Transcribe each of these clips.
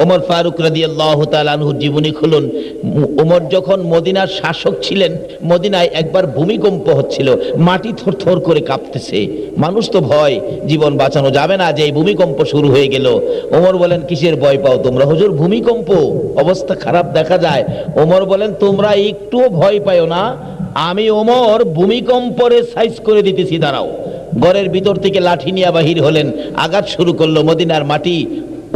ওমর ফারুক রাদি আল্লাহ তালুর জীবনী খুলুন। ওমর যখন মদিনার শাসক ছিলেন, মদিনায় একবার ভূমিকম্প হচ্ছিল, মাটি থরথর করে কাঁপতেছে। মানুষ তো ভয়, জীবন বাঁচানো যাবে না যে ভূমিকম্প শুরু হয়ে গেল। ওমর বলেন, কিসের ভয় পাও তোমরা? হুজুর, ভূমিকম্প, অবস্থা খারাপ দেখা যায়। ওমর বলেন, তোমরা একটুও ভয় পাও না। আমি ওমর ভূমিকম্পরে সাইজ করে দিতেছি, দাঁড়াও। ঘরের ভিতর থেকে লাঠি নিয়ে বাহির হলেন। আঘাত শুরু করল মদিনার মাটি।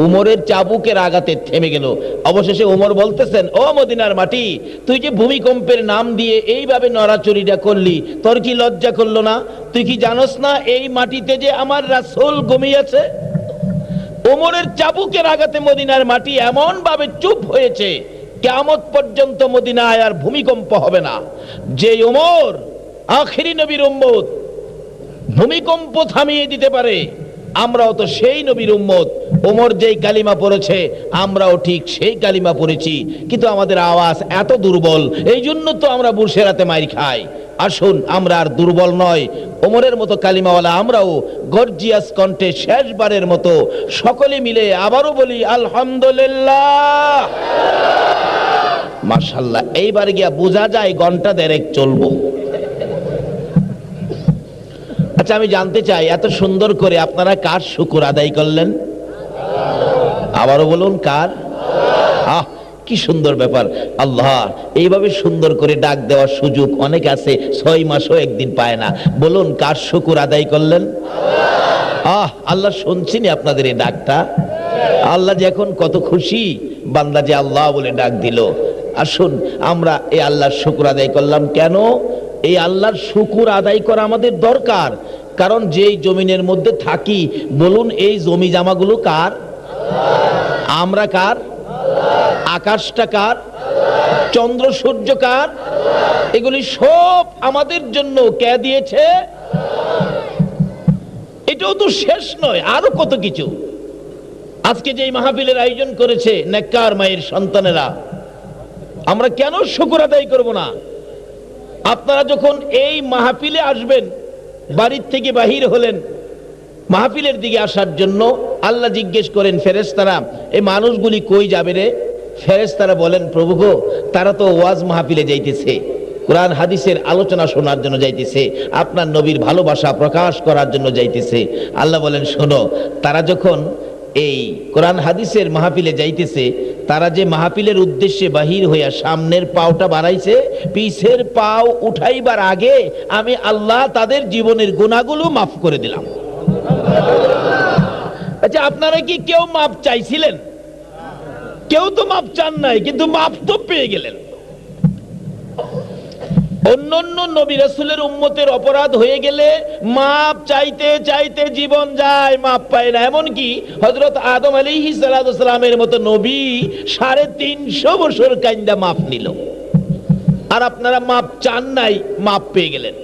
উমরের চাবুকের আঘাতে থেমে গেল। অবশেষে উমর বলতেছেন, ও মদিনার মাটি, তুই যে ভূমিকম্পের নাম দিয়ে এইভাবে নড়াচড়িটা করলি, তোর কি লজ্জা করল না? তুই কি জানোস না এই মাটিতে যে আমার রাসূল ঘুমিয়েছে? ওমরের চাবুকের আঘাতে মদিনার মাটি এমন ভাবে চুপ হয়েছে কেমত পর্যন্ত মদিনায় আর ভূমিকম্প হবে না। যে ওমর আখেরি নবীর উম্মত ভূমিকম্প থামিয়ে দিতে পারে আমরাও তো সেই নবীর উম্মত। ওমর যেই কালিমা পড়েছে, আমরাও ঠিক সেই কালিমা পড়েছি। কিন্তু আমাদের আওয়াজ এত দুর্বল এই জন্য তো আমরা বুরসেরাতে মাইর খাই। আসুন, আমরা আর দুর্বল নয়। ওমরের মতো কালিমাওয়ালা আমরাও গর্জিয়াস কণ্ঠে শেষবারের মতো সকলে মিলে আবারও বলি, আলহামদুলিল্লাহ! মাশাল্লাহ এইবার গিয়া বোঝা যায় ঘণ্টা দেড়েক চলবো। আচ্ছা আমি জানতে চাই, এত সুন্দর করে আপনারা কার শুকুর আদায় করলেন? আবারও বলুন, কার? আহ, কি সুন্দর ব্যাপার। আল্লাহ, এইভাবে সুন্দর করে ডাক দেওয়ার সুযোগ অনেক আছে, ছয় মাসও একদিন পায় না। বলুন, কার শুকুর আদায় করলেন? আহ, আল্লাহ শুনছিনি আপনাদের এই ডাকটা। আল্লাহ যে এখন কত খুশি, বান্দা যে আল্লাহ বলে ডাক দিল। আসুন, আমরা এই আল্লাহর শুকুর আদায় করলাম। কেন? এই আল্লাহর শুকুর আদায় করা আমাদের দরকার। কারণ যেই জমিনের মধ্যে থাকি, বলুন এই জমি জামাগুলো কার? আমরা কার? আকাশটা কার? চন্দ্র, সূর্য কার? এগুলি সব আমাদের জন্য কে দিয়েছে? এটাও তো শেষ নয়, আরও কত কিছু। আজকে যে মাহফিলের আয়োজন করেছে নেককার মায়ের সন্তানেরা, আমরা কেন শুকুর আদায় করব না? আপনারা যখন এই মাহফিলে আসবেন বাড়ির থেকে বাহির হলেন মাহফিলের দিকে আসার জন্য আল্লাহ জিজ্ঞেস করেন, ফেরেশতারা এই মানুষগুলি কই যাবে রে? ফেরেশতারা বলেন, প্রভু গো, তারা তো ওয়াজ মাহফিলে যাইতেছে, কোরআন, হাদিসের আলোচনা শোনার জন্য যাইতেছে, আপনার নবীর ভালোবাসা প্রকাশ করার জন্য যাইতেছে। আল্লাহ বলেন, শোনো, তারা যখন এই কোরআন হাদিসের মাহফিলে যাইতেছে, তারা যে মাহফিলের উদ্দেশ্যে বাহির হইয়া সামনের পাওটা বাড়াইছে, পিছের পাও উঠাইবার আগে আমি আল্লাহ তাদের জীবনের গুণাগুলো মাফ করে দিলাম। আচ্ছা আপনারা কি কেউ মাপ চাইছিলেন? কেউ তো মাপ চান নাই, কিন্তু মাপ তো পেয়ে গেলেন। অন্যান্য নবী রাসূলের উম্মতের অপরাধ হয়ে গেলে মাপ চাইতে চাইতে জীবন যায়, মাপ পায় না। এমনকি হযরত আদম আলাইহিস সালামের মতো নবী সাড়ে তিনশো বছর কাইন্দা মাপ নিল। আর আপনারা মাপ চান নাই, মাপ পেয়ে গেলেন।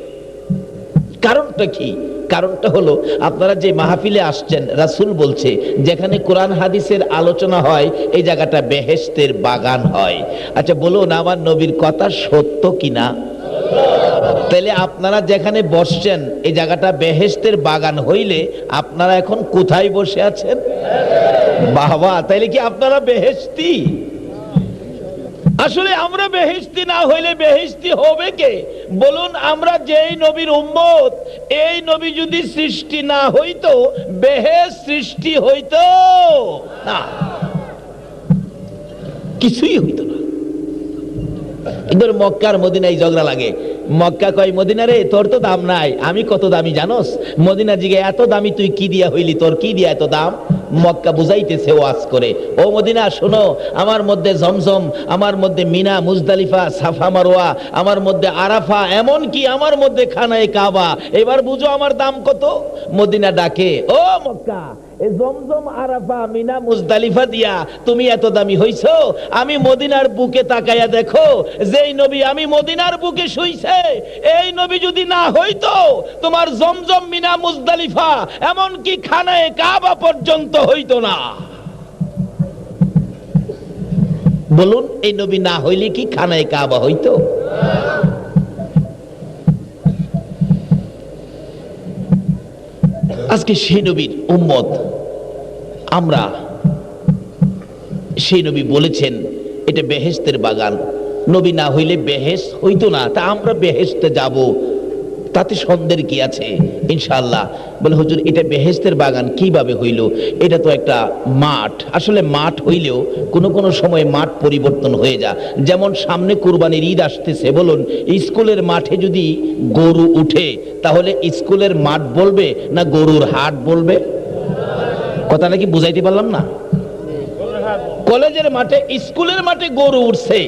কারণটা কি? কারণটা হলো, আপনারা যে মাহফিলে আসছেন, রাসুল বলছে, যেখানে কোরআন হাদিসের আলোচনা হয়, এই জায়গাটা বেহেশতের বাগান হয়। আচ্ছা বলুন, আমার নবীর কথা সত্য কিনা? তাহলে আপনারা যেখানে বসছেন, এই জায়গাটা বেহেশতের বাগান হইলে আপনারা এখন কোথায় বসে আছেন? বাবা তাইলে কি আপনারা বেহেশতি? আসলে আমরা বেহেশতি না হইলে বেহেশতি হবে কে? বলুন, আমরা যেই নবীর উম্মত, এই নবী যদি সৃষ্টি না হইতো, বেহেশ সৃষ্টি হইতো? না। কিছুই হইতো না। এদের মক্কার মদিনায় ঝগড়া লাগে। মক্কা কয়, মদিনা রে, তোর তো দাম নাই। আমি কত দামি, জানোস? মদিনা জিগে এত দামি, তুই কি দিয়া হইলি? তোর কি দিয়া এত দাম? মক্কা বুঝাইতেছে ওয়াজ করে। ও মদিনা, শোনো, আমার মধ্যে জমজম, আমার মধ্যে মিনা, মুজদালিফা, সাফা মারোয়া, আমার মধ্যে আরাফা এমন কি আমার মধ্যে খানায় কাবা। এবার বুঝো আমার দাম কত? মদিনা ডাকে, ও মক্কা বুকে তাকাইয়া দেখো, যেই নবী আমি মদিনার বুকে শুইছে, এই নবী যদি না হইতো, তোমার জমজম, মিনা, মুজদালিফা এমন কি খানায় কাবা পর্যন্ত হইতো না। বলুন, এই নবী না হইলে কি খানায় কাবা হইতো? আজকে সেই নবীর উম্মত। আমরা সেই নবী বলেছেন, এটা বেহেস্তের বাগান। নবী না হইলে বেহেস হইতো না। তা আমরা বেহেস্তে যাব। তাতে সন্দেহের কি আছে? ইনশাআল্লাহ। বলে, হুজুর, এটা বেহেস্তের বাগান, কীভাবে হইল? এটা তো একটা মাঠ। আসলে মাঠ হইলেও কোনো কোনো সময় মাঠ পরিবর্তন হয়ে যা যেমন সামনে কুরবানির ঈদ আসতেছে, বলুন, স্কুলের মাঠে যদি গরু উঠে, তাহলে স্কুলের মাঠ বলবে না গরুর হাট বলবে? কথা নাকি বুঝাইতে পারলাম না? কলেজের মাঠে, স্কুলের মাঠে গরু উঠছে।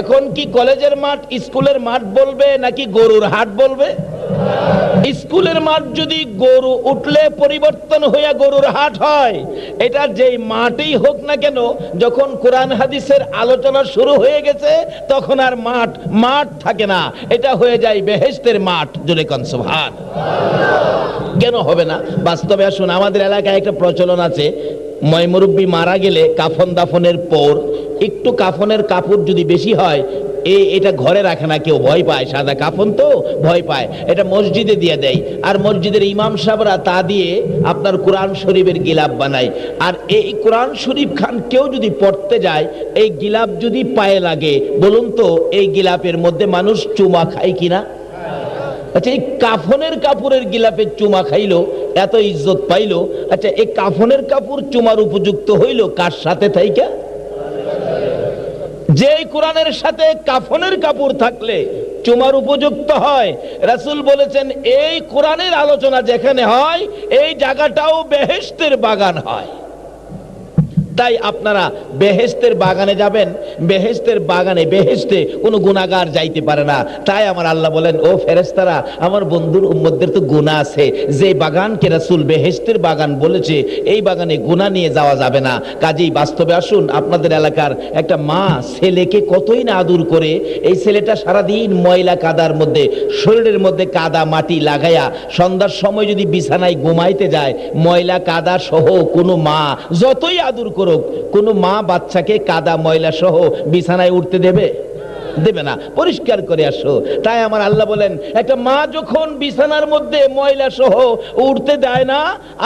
এখন কি কলেজের মাঠ, স্কুলের মাঠ বলবে নাকি গরুর হাট বলবে? স্কুলের মাঠ যদি গরু উঠলে পরিবর্তন হইয়া গরুর হাট হয়, এটা যেই মাঠেই হোক না কেন, যখন কোরআন হাদিসের আলোচনা শুরু হয়ে গেছে, তখন আর মাঠ মাঠ থাকে না। এটা হয়ে যায় বেহেস্তের মাঠ, জোরে কনসভান কেন হবে না? বাস্তবে আসুন, আমাদের এলাকায় একটা প্রচলন আছে ময়মুরব্বী মারা গেলে কাফন দাফনের পর একটু কাফনের কাপড় যদি বেশি হয়, এ এটা ঘরে রাখে না, কেউ ভয় পায়। সাদা কাফন তো ভয় পায়। এটা মসজিদে দিয়ে দেয়। আর মসজিদের ইমাম সাহেবরা তা দিয়ে আপনার কোরআন শরীফের গিলাপ বানায়। আর এই কোরআন শরীফ খান কেউ যদি পড়তে যায়, এই গিলাপ যদি পায়ে লাগে, বলুন তো, এই গিলাপের মধ্যে মানুষ চুমা খায় কিনা? আচ্ছা এই কাফনের কাপড়ের গিলাপে চুমা খাইলো, এত ইজ্জত পাইলো। আচ্ছা এই কাফনের কাপড় চুমার উপযুক্ত হইল কার সাথে থাইকা? যে কোরআনের সাথে কাফনের কাপড় থাকলে চুমার উপযুক্ত হয়। রাসূল বলেছেন, এই কোরআনের আলোচনা যেখানে হয়, এই জায়গাটাও বেহেস্তের বাগান হয়। তাই আপনারা বেহেস্তের বাগানে যাবেন বেহেস্তের বাগানে বেহেস্তে কোনো গুণাগার যাইতে পারে না। তাই আমার আল্লাহ বলেন, ও ফেরেস্তারা আমার বন্ধুর উম্মদের তো গুণা আছে। যে বাগানকে রাসূল বেহেস্তের বাগান বলেছে, এই বাগানে গুণা নিয়ে যাওয়া যাবে না। কাজেই বাস্তবে আসুন, আপনাদের এলাকার একটা মা ছেলেকে কতই না আদর করে, এই ছেলেটা সারাদিন ময়লা কাদার মধ্যে, শরীরের মধ্যে কাদা মাটি লাগাইয়া সন্ধ্যার সময় যদি বিছানায় ঘুমাইতে যায়, ময়লা কাদা সহ কোনো মা যতই আদর করুক, কোনো মা বাচ্চাকে কাদা, ময়লা সহ বিছানায় উঠতে দেবে? দেবে না। পরিষ্কার করে আসো। তাই আমার আল্লাহ বলেন, একটা মা যখন বিছানার মধ্যে ময়লা সহ উঠতে দেয় না,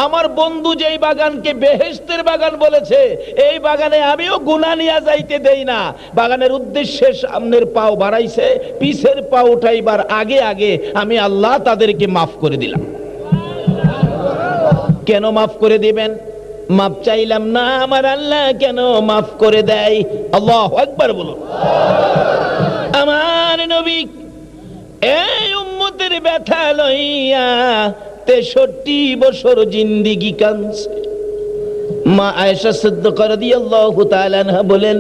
আমার বন্ধু যেই বাগানকে বেহেস্তের বাগান বলেছে, এই বাগানে আমিও গুণা নিয়ে যাইতে দেই না। বাগানের উদ্দেশ্যে সামনের পাও বাড়াইছে, পিছের পা উঠাইবার আগে আগে আমি আল্লাহ তাদেরকে মাফ করে দিলাম। কেন মাফ করে দিবেন? মাপ চাইলাম না, আমার আল্লাহ কেন মাফ করে দেয়? আল্লাহ একবার বলুন। আমার নবী এই উম্মতের ব্যথা লইয়া তেষট্টি বছর জিন্দিগি কানছে মা আয়েশা সিদ্দিকা রাদিয়াল্লাহু তাআলা বলেন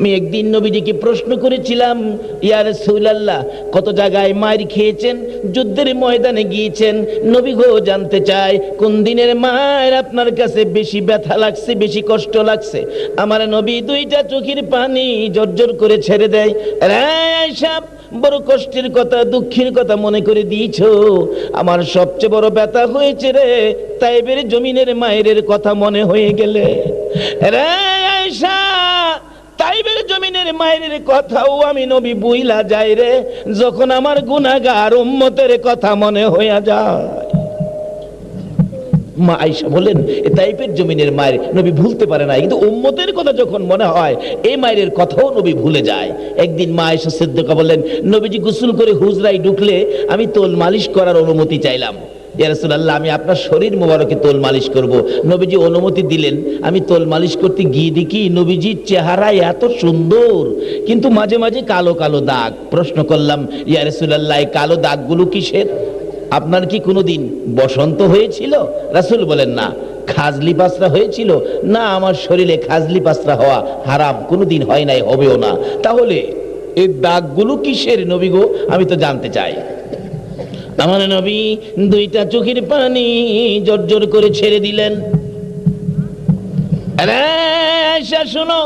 আমি একদিন নবীজিকে প্রশ্ন করেছিলাম ইয়ার রাসূলুল্লাহ, কত জায়গায় মার খেয়েছেন? যুদ্ধের ময়দানে গিয়েছেন। নবী গো, জানতে চাই, কোন দিনের মায়ের আপনার কাছে বেশি ব্যথা লাগছে, বেশি কষ্ট লাগছে? আমার নবী দুইটা চোখের পানি জর্জর করে ছেড়ে দেয়। রে আয়েশা বড় কষ্টের কথা, দুঃখের কথা মনে করে দিয়েছ। আমার সবচেয়ে বড় ব্যথা হয়েছে রে, তাইবের জমিনের মায়ের কথা মনে হয়ে গেলে। রে আয়েশা জমিনের মায়ের কথাও আমি নবী বুইলা যাই রে, যখন আমার গুনাগার উম্মতের কথা মনে হইয়া যায়। মা আইসা বলেন এ তাইপের জমিনের মায়ের নবী ভুলতে পারে না কিন্তু উম্মতের কথা যখন মনে হয় এই মায়ের কথাও নবী ভুলে যায়। একদিন মা আইসা বললেন, নবীজি গোসল করে হুজরাই ঢুকলে আমি তোল মালিশ করার অনুমতি চাইলাম। ইয়া রাসূলুল্লাহ, আমি আপনার শরীর মোবারকে তোল মালিশ করব। নবীজি অনুমতি দিলেন। আমি তোল মালিশ করতে গিয়ে দেখি নবীজির চেহারা এত সুন্দর, কিন্তু মাঝে মাঝে কালো কালো দাগ। প্রশ্ন করলাম, ইয়া রাসূলুল্লাহ, এই কালো দাগগুলো কিসের? আপনার কি কোনোদিন বসন্ত হয়েছিল? রাসূল বলেন, না, খাজলি পাসরা হয়েছিল। না, আমার শরীরে খাজলি পাসরা হওয়া হারাম, কোনোদিন হয় নাই, হবেও না। তাহলে এই দাগগুলো কিসের নবী গো? আমি তো জানতে চাই। আমার নবী দুইটা চোখের পানি জর্জর করে ছেড়ে দিলেন। শোনো।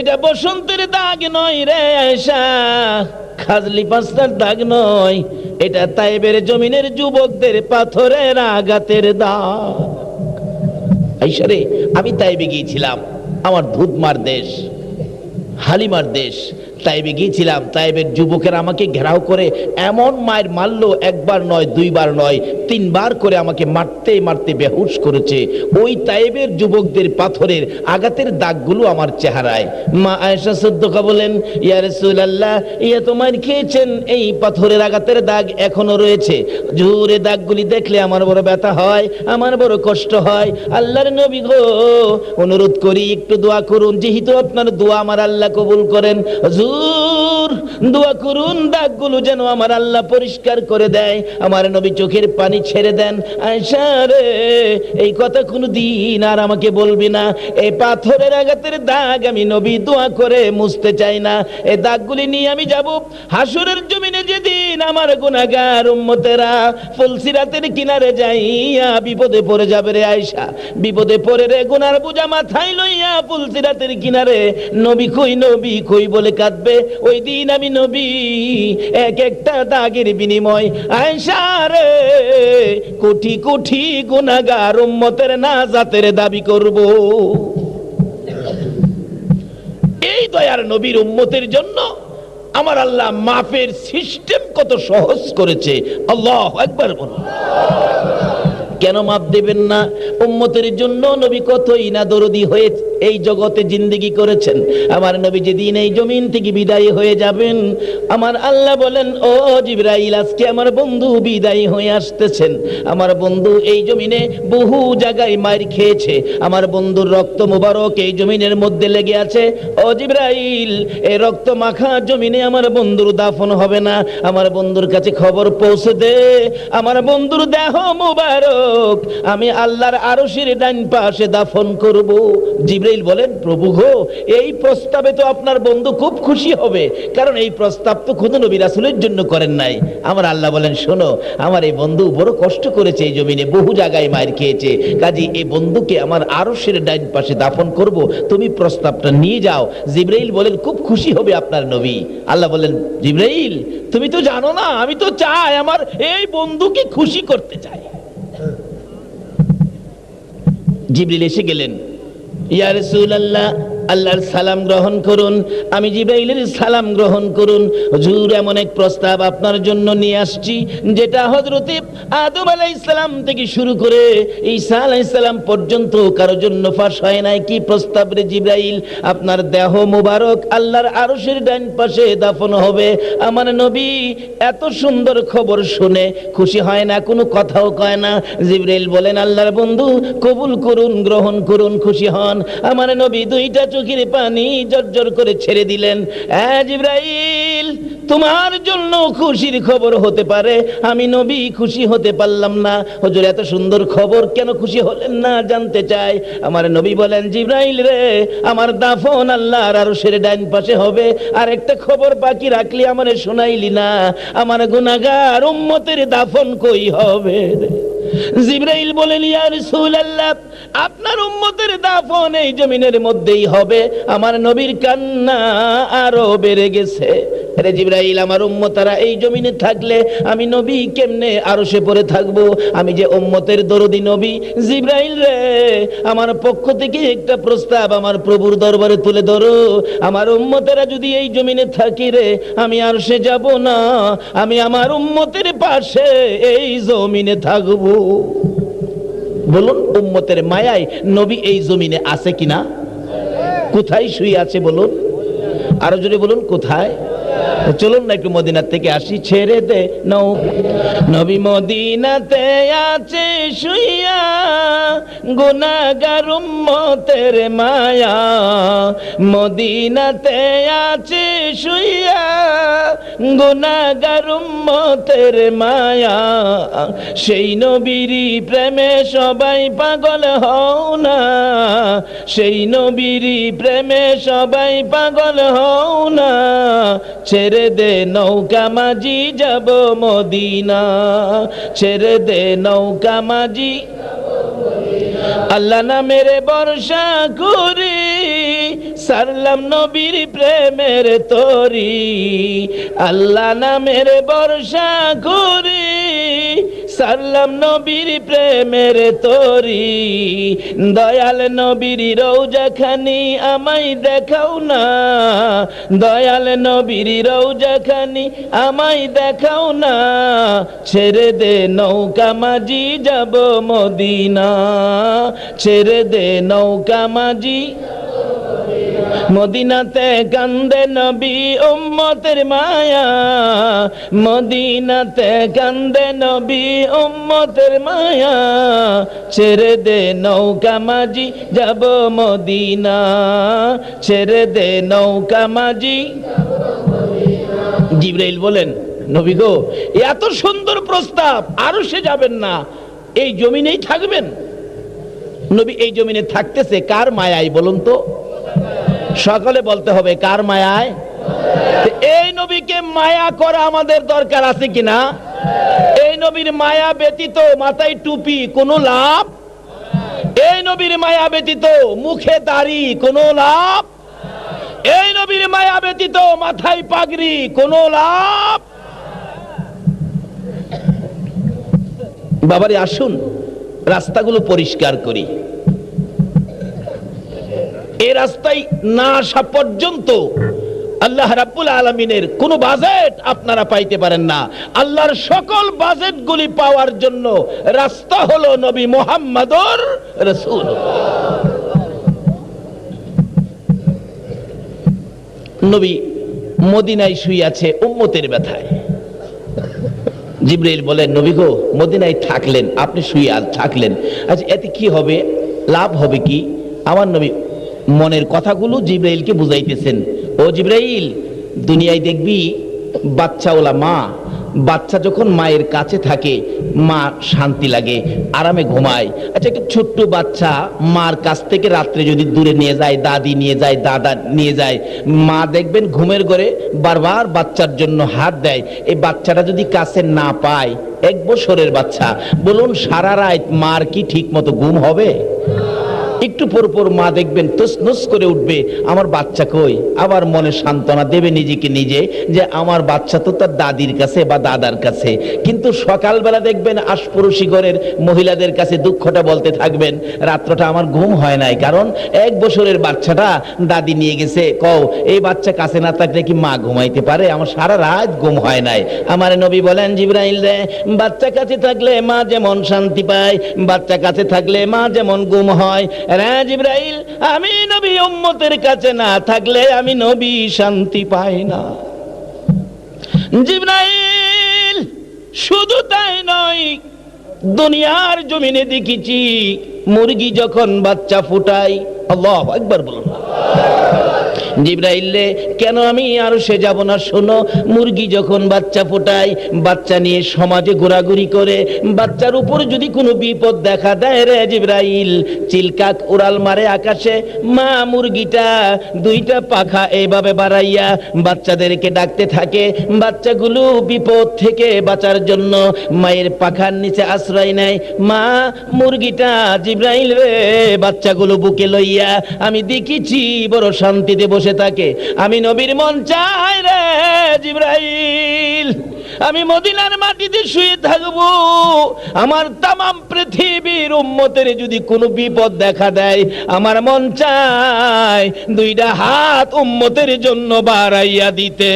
এটা বসন্তের দাগ নয় রে আয়েশা, খাজলি পাঁচটার দাগ নয়। এটা তাইবের জমিনের যুবকদের পাথরের আঘাতের দাগ। আইসা রে, আমি তাইবে গিয়েছিলাম, আমার ধুতমার দেশ। হালিমার দেশ। তাইবে গিয়েছিলাম, তাইবের যুবকেরা আমাকে ঘেরাও করে এমন মায়ের মারলো, একবার নয়, দুইবার নয়, তিনবার করে আমাকে মারতে মারতে বেহুশ করেছে। ওই তাইবের যুবকদের পাথরের আঘাতের দাগগুলো আমার চেহারায়। মা আয়েশা সদ্দকা বলেন, ইয়া রাসূলুল্লাহ, ইয়া তোমার খেয়েছেন, এই পাথরের আঘাতের দাগ এখনও রয়েছে। জোরে দাগগুলি দেখলে আমার বড় ব্যথা হয়, আমার বড় কষ্ট হয়। আল্লাহর নবী গো, অনুরোধ করি, একটু দোয়া করুন, যেহেতু আপনার দোয়া আমার আল্লাহ কবুল করেন। হুজুর দোয়া করুন, দাগগুলো যেন আমার আল্লাহ পরিষ্কার করে দেয়। আমার নবী চোখের পানি ছেড়ে দেন। আয়সা রে, এই কথা কোনো দিন আর আমাকে বলবি না। পাথরের আঘাতের দাগ আমি নবী দোয়া করে মুছতে চাই না। দাগগুলি নিয়ে আমি যাব। হাসুরের জমিনে যেদিন আমার গুনাহগার উম্মতেরা ফুলসিরাতের কিনারে যাইয়া বিপদে পড়ে যাবে রে আয়সা বিপদে পড়ে রে গুনার বোঝা মাথায় লইয়া ফুলসিরাতের কিনারে নবী কই নবী কই বলে কাঁদবে ওই দিন আমি নবী, এক একটা দাগের বিনিময়। আয়সা রে, কোটি কোটি গুনাহগার উম্মতের নাজাতের দাবি করব। এই দয়ার নবীর উম্মতের জন্য আমার আল্লাহ মাফের সিস্টেম কত সহজ করেছে। আল্লাহ একবার বলুন। কেন মাপ দেবেন না? উম্মতের জন্য নবী কতই না দরদি হয়ে এই জগতে জিন্দিগি করেছেন। আমার নবী যেদিন এই জমিন থেকে বিদায় হয়ে যাবেন। আমার আল্লাহ বলেন, ও জিব্রাইল, আজকে আমার বন্ধু বিদায় হয়ে আসতেছেন। আমার বন্ধু এই জমিনে বহু জায়গায় মার খেয়েছে। আমার বন্ধুর রক্ত মুবারক এই জমিনের মধ্যে লেগে আছে। ও জিব্রাইল এই রক্ত মাখা জমিনে আমার বন্ধুর দাফন হবে না। আমার বন্ধুর কাছে খবর পৌঁছে দে। আমার বন্ধুর দেহ মুবারক। আমি আল্লাহর আরশের ডান পাশে দাফন করব। জিব্রাইল বলেন, প্রভু গো, এই প্রস্তাবে তো আপনার বন্ধু খুব খুশি হবে। কারণ এই প্রস্তাব তো খুদ নবী রাসূলের জন্য করেন নাই। আমার আল্লাহ বলেন, শোনো, আমার এই বন্ধু বড় কষ্ট করেছে এই জমিনে, বহু জায়গায় মার খেয়েছে। কাজী এই বন্ধুকে আমার আরশের ডাইন পাশে দাফন করব। তুমি প্রস্তাবটা নিয়ে যাও। জিব্রাইল বলেন, খুব খুশি হবে আপনার নবী। আল্লাহ বলেন, জিব্রাইল, তুমি তো জানো না, আমি তো চাই আমার এই বন্ধুকে খুশি করতে চাই। জিবরিল এসে গেলেন। ইয়া রাসূলুল্লাহ আল্লাহর সালাম গ্রহণ করুন, আমি জিব্রাইলের সালাম গ্রহণ করুন। হুজুর, এমন এক প্রস্তাব আপনার জন্য নিয়ে আসছি, যেটা হযরতে আদম আলাইহিস সালাম থেকে শুরু করে ঈসা আলাইহিস সালাম পর্যন্ত কারোর জন্য ফাঁস হয় নাই। কি প্রস্তাব রে জিব্রাইল আপনার দেহ মোবারক, আল্লাহর আরশের ডান পাশে দাফন হবে। আমার নবী এত সুন্দর খবর শুনে খুশি হয় না, কোনো কথাও কয় না। জিব্রাইল বলেন, আল্লাহর বন্ধু, কবুল করুন, গ্রহণ করুন, খুশি হন। আমার নবী দুইটা চোখের পানি জর্জর করে ছেড়ে দিলেন। তোমার জন্য খুশির খবর হতে পারে। আমি নবী, খুশি হতে পারলাম না। হুজুর, এত সুন্দর খবর কেন খুশি হলেন না জানতে চাই। আমার নবী বলেন, জিব্রাইল রে, আমার দাফন আল্লাহর সেরে ডাইন পাশে হবে। আর একটা খবর বাকি রাখলি, আমার শোনাইলি না। আমার গুনাগার উম্মতের দাফন কই হবে রে? জিব্রাইল বলেন, ইয়া রাসূলুল্লাহ, আপনার উম্মতের দাফন এই জমিনের মধ্যেই হবে। আমার নবীর কান্না আরও বেড়ে গেছে। রে জিব্রাইল, আমার উম্মতারা এই জমিনে থাকলে আমি নবী কেমনে আরও সে পড়ে থাকব? আমি যে উম্মতের দরদি নবী, জিব্রাইল রে, আমার পক্ষ থেকে একটা প্রস্তাব আমার প্রভুর দরবারে তুলে ধরো। আমার উম্মতেরা যদি এই জমিনে থাকি রে, আমি আর সে যাব না। আমি আমার উম্মতের পাশে এই জমিনে থাকব। বলুন, উম্মতের মায়ায় নবী এই জমিনে আছে কিনা? কোথায় শুয়ে আছে বলুন? আরও জোরে বলুন, কোথায়? চলুন না একটু মদিনার থেকে আসি, ছেড়ে দে নৌ নবী মদিনাতে আছে শুইয়া গুনাগার উম্মতের মায়া। মদিনাতে আছে শুইয়া গুনাগার উম্মতের মায়া। সেই নবীরই প্রেমে সবাই পাগল হও না। সেই নবীরই প্রেমে সবাই পাগল হও না। ছেড়ে দে নৌকা মাঝি, যাব মদিনা। ছেড়ে দে নৌকা মাঝি, আল্লাহ নামের বর্ষা করি সারলাম নবীর প্রেমের তরি। আল্লাহ নামের বর্ষা করি সারলাম নবীর প্রেমের তরি। দয়াল নবীর রৌজাখানি আমায় দেখাও না। দয়াল নবীর রৌজাখানি আমায় দেখাও না। ছেড়ে দে নৌকা মাঝি, যাব মদিনা। ছেড়ে দে নৌকা মাঝি মদিনাতে কান্দে নবী উম্মতের মায়া। মদিনাতে কান্দে নবী উম্মতের মায়া। ছেড়ে দে নৌকা মাঝি, যাব মদিনা। ছেড়ে দে নৌকা মাঝি, জিব্রাইল বলেন, নবী গো, এত সুন্দর প্রস্তাব, আরও সে যাবেন না। এই জমিনেই থাকবেন। নবী, এই জমিনে থাকতেছে কার মায়াই বলুন তো? সকলে বলতে হবে, কার মায়ায়? এই নবীকে মায়া করা আমাদের দরকার আছে কিনা? এই নবীর মায়া ব্যতীত মাথায় টুপি কোনো লাভ? এই নবীর মায়া ব্যতীত মুখে দাড়ি কোনো লাভ? এই নবীর মায়া ব্যতীত মাথায় পাগড়ি কোনো লাভ? বাবারে, আসুন, রাস্তাগুলো পরিষ্কার করি। এই রাস্তায় না আসা পর্যন্ত আল্লাহ রাব্বুল আলমিনের কোন বাজেট আপনারা পাইতে পারেন না। আল্লাহর সকল বাজেটগুলি পাওয়ার জন্য রাস্তা হলো নবী মোহাম্মদর রসুল নবী মদিনায় শুই আছে উম্মতের ব্যথায়। জিব্রাইল বলেন নবী গো, মদিনায় থাকলেন, আপনি শুয়ে থাকলেন। আচ্ছা এতে কি হবে? লাভ হবে কি? আমার নবী মনের কথাগুলো জিব্রাইলকে বুঝাইতেছেন। ও জিব্রাইল, দুনিয়ায় দেখবি, বাচ্চাওয়ালা মা, বাচ্চা যখন মায়ের কাছে থাকে, মা শান্তি লাগে, আরামে ঘুমায়। আচ্ছা একটা ছোট্ট বাচ্চা মার কাছ থেকে রাত্রে যদি দূরে নিয়ে যায়, দাদি নিয়ে যায়, দাদা নিয়ে যায়, মা দেখবেন ঘুমের ঘরে বারবার বাচ্চার জন্য হাত দেয়। এই বাচ্চাটা যদি কাছে না পায়, এক বছরের বাচ্চা। বলুন, সারা রাত মার কি ঠিক মতো ঘুম হবে? একটু পর পর মা দেখবেন তসনস করে উঠবে, আমার বাচ্চা কই? আবার মনে সান্ত্বনা দেবে নিজেকে নিজে যে আমার বাচ্চা তো তার দাদির কাছে বা দাদার কাছে। কিন্তু সকালবেলা দেখবেন আশপড়শি ঘরের মহিলাদের কাছে দুঃখটা বলতে থাকবেন, রাত্রটা আমার ঘুম হয় নাই। কারণ এক বছরের বাচ্চাটা দাদি নিয়ে গেছে, কও, এই বাচ্চা কাছে না থাকলে কি মা ঘুমাইতে পারে? আমার সারা রাত ঘুম হয় নাই। আমার নবী বলেন, জিব্রাইল রে, বাচ্চা কাছে থাকলে মা যেমন শান্তি পায়, বাচ্চা কাছে থাকলে মা যেমন ঘুম হয়। আমি নবী উম্মতের কাছে না থাকলে আমি নবী শান্তি পাই না। জিব্রাইল, শুধু তাই নয়, দুনিয়ার জমিনে দেখেছি, মুরগি যখন বাচ্চা ফুটাই আল্লাহ একবার বলুন। জিব্রাইলে কেন আমি আর সে যাব না? শোনো, মুরগি যখন বাচ্চা ফোটায়, বাচ্চা নিয়ে সমাজে ঘোরাঘুরি করে, বাচ্চার উপর যদি কোনো বিপদ দেখা দেয় রে জিব্রাইল, চিলকাক উড়াল মারে আকাশে, মা মুরগিটা দুইটা পাখা এইভাবে বাড়াইয়া বাচ্চাদেরকে ডাকতে থাকে, বাচ্চাগুলো বিপদ থেকে বাঁচার জন্য মায়ের পাখার নিচে আশ্রয় নেয়। মা, মুরগিটা জিব্রাইল রে, বাচ্চাগুলো বুকে লইয়া, আমি দেখেছি বড় শান্তিতে বসে থাকে। আমি নবীর মন চাই রে জিব্রাইল। আমি মদিনার মাটিতে শুয়ে থাকব। আমার তামাম পৃথিবীর উম্মতের যদি কোনো বিপদ দেখা দেয়, আমার মন চায় দুইটা হাত উম্মতের জন্য বাড়াইয়া দিতে।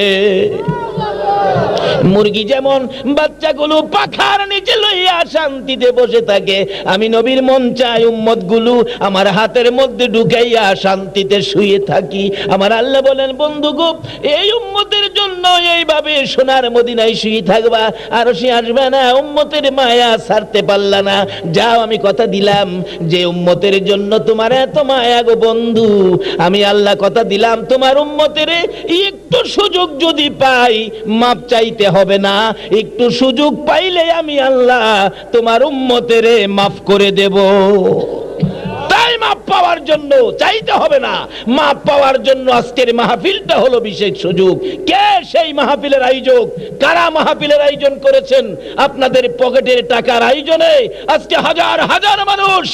মুরগি যেমন বাচ্চাগুলো পাখার নিচে লইয়া শান্তিতে বসে থাকে, আমি নবীর মন চাই উম্মতগুলো আমার হাতের মধ্যে ঢুকাইয়া শান্তিতে শুয়ে থাকি। আমার আল্লাহ বলেন, বন্ধু গো, এই উম্মতের জন্য এইভাবে সোনার মদিনায় শুয়ে থাকবা, আর সে আসবে না, উম্মতের মায়া ছাড়তে পারলা না। যাও, আমি কথা দিলাম যে উম্মতের জন্য তোমার এত মায়া গো বন্ধু। আমি আল্লাহ কথা দিলাম, তোমার উম্মতের একটু সুযোগ যদি পাই, মাপ চাইতে হবে না। একটু সুযোগ পাইলে আমি আল্লাহ তোমার উম্মতের মাফ করে দেব। তাই মাপ পাওয়ার জন্য চাইতে হবে না। মাপ পাওয়ার জন্য আজকের মাহফিলটা হলো বিশেষ সুযোগ। কে সেই মাহফিলের আয়োজক? কারা মাহফিলের আয়োজন করেছেন? আপনাদের পকেটের টাকার আয়োজনে আজকে হাজার হাজার মানুষ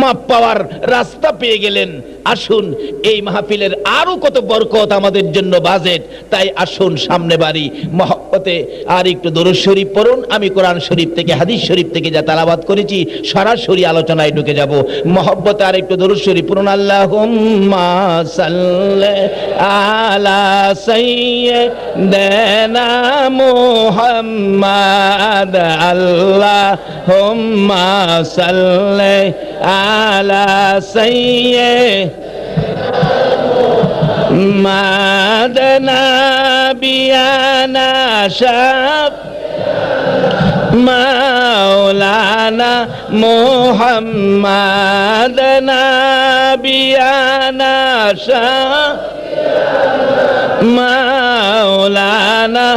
মাপ পাওয়ার রাস্তা পেয়ে গেলেন। আসুন, এই মাহফিলের আরও কত বরকত আমাদের জন্য বাজেট, তাই আসুন সামনে বাড়ি। মহব্বতে আর একটু দরুদ শরীফ পড়ুন। আমি কোরআন শরীফ থেকে, হাদিস শরীফ থেকে যা তালাবাদ করেছি, সরাসরি আলোচনায় ঢুকে যাব। মহব্বতে আর একটু দরুদ শরীফ পড়ুন। আল্লাহ আলা সাইয়্যিদানা মুহাম্মাদ। আল্লাহ হুম্মা সাল্লি আলা সাইয়্যিদানা বিয়ানা শাব মাওলানা মোহাম্মদ নাবিয়ানা শাহ মাওলানা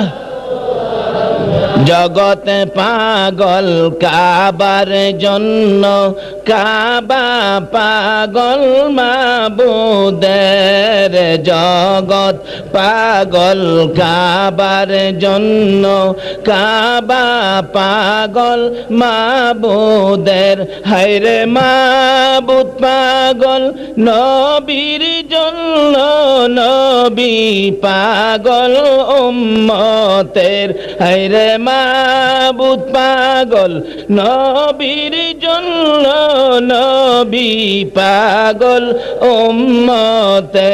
জগত পাগল, কাবার জন্য কাবা পাগল মাবুদের জগৎ পাগল, কাবার জন্য কাবা পাগল মাবুদের। হায়রে মাবুদ পাগল, নবীর জন্য নবী পাগল উম্মতের। হায়রে মাবুদ পাগল নবীর জন্য নবী পাগল উম্মতের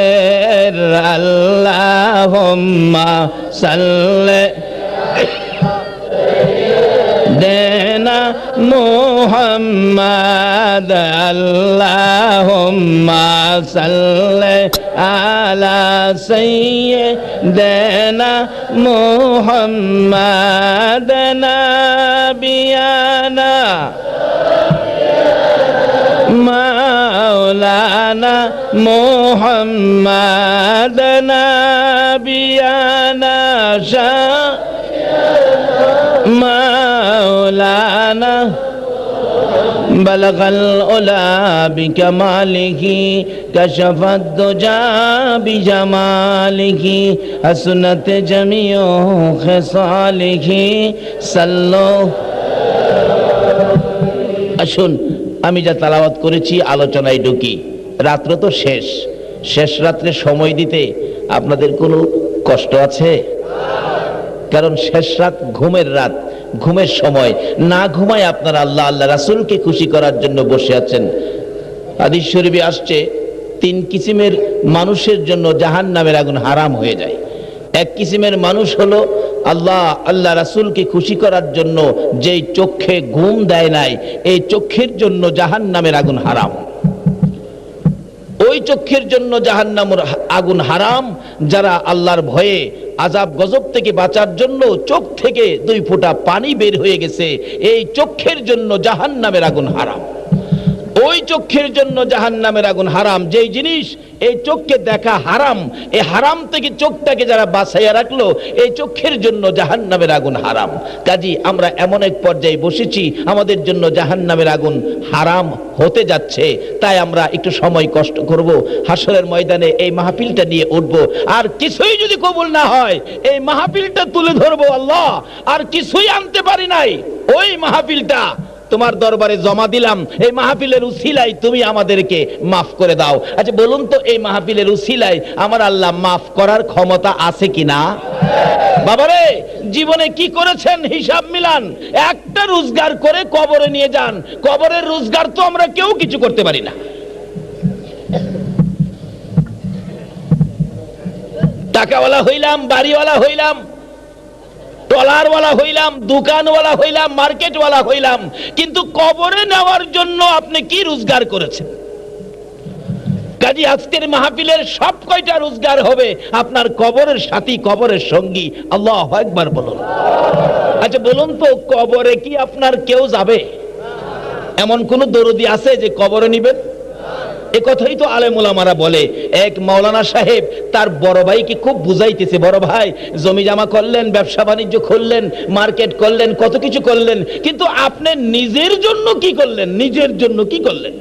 আল্লাহুম্মা সাল্লি। দেনা মোহাম্মদ আল্লাহুম্মা সাল্লি। আলা সাইয়্যিদানা মোহাম্মদ নাবিয়ানা মাওলানা মোহাম্মদ بلغ الأولى بكماله كشف الدجى بجماله حسنت جميع خصاله صلوا আসুন আমি যা তালাবাত করেছি আলোচনায় ঢুকি রাত্র তো শেষ শেষ রাত্রে সময় দিতে আপনাদের কোনো কষ্ট আছে কারণ শেষ রাত ঘুমের রাত ঘুমের সময়, না ঘুমায় আপনারা আল্লাহ আল্লাহ রাসুলকে খুশি করার জন্য বসে আছেন। আদি শরীফে আসছে, তিন কিসিমের মানুষের জন্য জাহান নামের আগুন হারাম হয়ে যায়। এক কিসিমের মানুষ হলো আল্লাহ আল্লাহ রাসুলকে খুশি করার জন্য যেই চক্ষে ঘুম দেয় নাই, এই চক্ষের জন্য জাহান নামের আগুন হারাম। ওই চক্ষের জন্য জাহান্নামের আগুন হারাম, যারা আল্লাহর ভয়ে আজাব গজব থেকে বাঁচার জন্য চোখ থেকে দুই ফোঁটা পানি বের হয়ে গেছে, এই চক্ষের জন্য জাহান্নামের আগুন হারাম। ওই চক্ষের জন্য জাহান্নামের আগুন হারাম। যেই জিনিস এই চোখকে দেখা হারাম। এই হারাম থেকে চোখটাকে যারা বাছাইয়া রাখল, এই চোখের জন্য জাহান্নামের আগুন হারাম। কাজী, আমরা এমন এক পর্যায়ে বসেছি, আমাদের জন্য জাহান্নামের আগুন হারাম হতে যাচ্ছে। তাই আমরা একটু সময় কষ্ট করব। হাসরের ময়দানে এই মাহফিলটা নিয়ে উঠব। আর কিছুই যদি কবুল না হয়, এই মাহফিলটা তুলে ধরবো আল্লাহ। আর কিছুই আনতে পারি নাই। ওই মাহফিলটা তোমার দরবারে জমা দিলাম। এই মাহফিলের উসিলাই তুমি আমাদেরকে মাফ করে দাও। আচ্ছা বলুন তো, এই মাহফিলের উসিলাই আমার আল্লাহ মাফ করার ক্ষমতা আছে কি কিনা? বাবারে, জীবনে কি করেছেন? হিসাব মিলান। একটা রোজগার করে কবরে নিয়ে যান। কবরের রোজগার তো আমরা কেউ কিছু করতে পারি না। টাকাওয়ালা হইলাম, বাড়িওয়ালা হইলাম টলারওয়ালা হইলাম, দোকানওয়ালা হইলাম, মার্কেটওয়ালা হইলাম, কিন্তু কবরে নেওয়ার জন্য আপনি কি রোজগার করেছেন? কাজী আজকের মাহফিলের সব কয়টা রোজগার হবে? আপনার কবরের সাথী, কবরের সঙ্গী, আল্লাহ একবার বলুন। আচ্ছা বলুন তো, কবরে কি আপনার কেউ যাবে? এমন কোন দরদি আছে যে কবরে নিবেন? এ কথাই তো আলেমুলামারা বলে। এক মাওলানা সাহেব, তার বড় ভাইকে খুব বুঝাইতেছে, বড় ভাই, জমি জামা করলেন, ব্যবসা বাণিজ্য করলেন মার্কেট করলেন, কত কিছু করলেন, কিন্তু আপনি নিজের জন্য কি করলেন? নিজের জন্য কি করলেন?